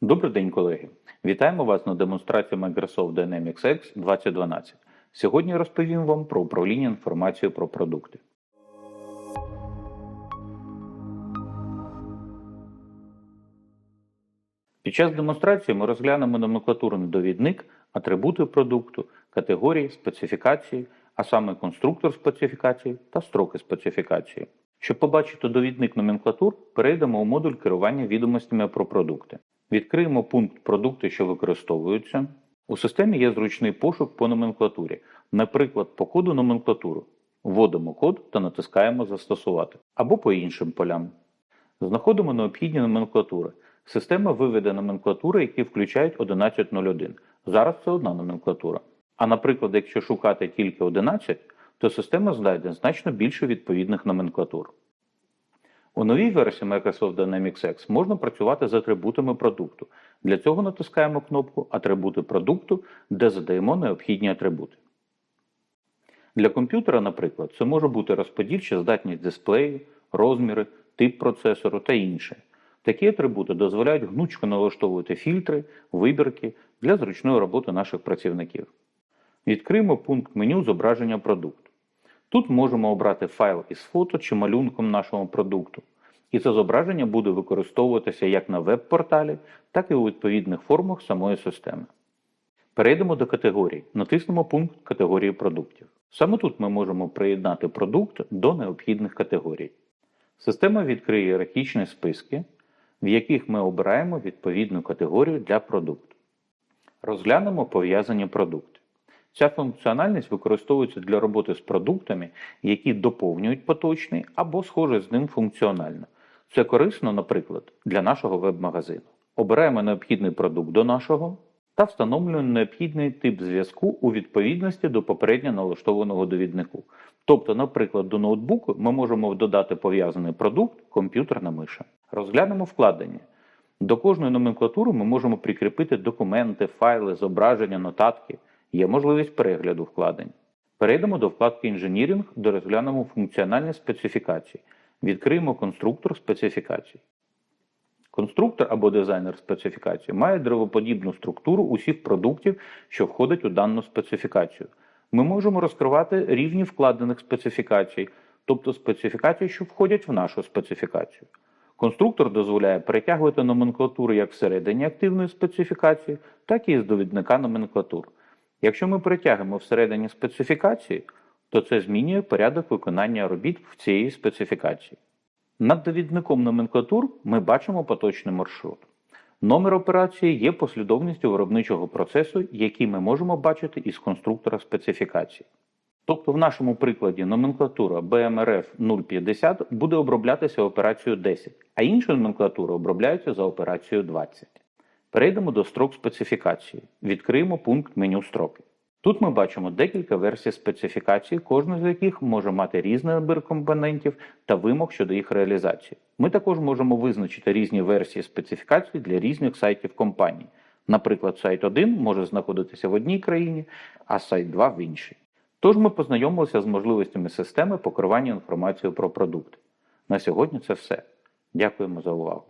Добрий день, колеги! Вітаємо вас на демонстрації Microsoft Dynamics X 2012. Сьогодні розповім вам про управління інформацією про продукти. Під час демонстрації ми розглянемо номенклатурний довідник, атрибути продукту, категорії, специфікації, а саме конструктор специфікації та строки специфікації. Щоб побачити довідник номенклатур, перейдемо у модуль керування відомостями про продукти. Відкриємо пункт Продукти, що використовуються. У системі є зручний пошук по номенклатурі, наприклад, по коду номенклатуру. Вводимо код та натискаємо Застосувати або по іншим полям. Знаходимо необхідні номенклатури. Система виведе номенклатури, які включають 1101. Зараз це одна номенклатура. А наприклад, якщо шукати тільки 11, то система знайде значно більше відповідних номенклатур. У новій версії Microsoft Dynamics X можна працювати з атрибутами продукту. Для цього натискаємо кнопку Атрибути продукту, де задаємо необхідні атрибути. Для комп'ютера, наприклад, це може бути розподільча здатність дисплею, розміри, тип процесору та інше. Такі атрибути дозволяють гнучко налаштовувати фільтри, вибірки для зручної роботи наших працівників. Відкриємо пункт меню зображення продукту. Тут можемо обрати файл із фото чи малюнком нашого продукту. І це зображення буде використовуватися як на веб-порталі, так і у відповідних формах самої системи. Перейдемо до категорій. Натиснемо пункт категорії продуктів. Саме тут ми можемо приєднати продукт до необхідних категорій. Система відкриє ієрархічні списки, в яких ми обираємо відповідну категорію для продукту. Розглянемо пов'язані продукти. Ця функціональність використовується для роботи з продуктами, які доповнюють поточний або схожий з ним функціонально. Це корисно, наприклад, для нашого веб-магазину. Обираємо необхідний продукт до нашого та встановлюємо необхідний тип зв'язку у відповідності до попередньо налаштованого довіднику. Тобто, наприклад, до ноутбуку ми можемо додати пов'язаний продукт комп'ютерна миша. Розглянемо вкладення. До кожної номенклатури ми можемо прикріпити документи, файли, зображення, нотатки. Є можливість перегляду вкладень. Перейдемо до вкладки Інженірінг, де розглянемо функціональні специфікації. Відкриємо конструктор специфікацій. Конструктор або дизайнер специфікації має древоподібну структуру усіх продуктів, що входять у дану специфікацію. Ми можемо розкривати рівні вкладених специфікацій, тобто специфікацій, що входять в нашу специфікацію. Конструктор дозволяє перетягувати номенклатуру як всередині активної специфікації, так і з довідника номенклатур. Якщо ми перетягнемо всередині специфікації, то це змінює порядок виконання робіт в цієї специфікації. Над довідником номенклатур ми бачимо поточний маршрут. Номер операції є послідовністю виробничого процесу, який ми можемо бачити із конструктора специфікації. Тобто, в нашому прикладі номенклатура BMRF 050 буде оброблятися операцією 10, а інші номенклатури обробляються за операцією 20. Перейдемо до строк специфікації. Відкриємо пункт меню строки. Тут ми бачимо декілька версій специфікації, кожна з яких може мати різний набір компонентів та вимог щодо їх реалізації. Ми також можемо визначити різні версії специфікацій для різних сайтів компанії. Наприклад, сайт 1 може знаходитися в одній країні, а сайт 2 в іншій. Тож ми познайомилися з можливостями системи покривання інформацією про продукти. На сьогодні це все. Дякуємо за увагу.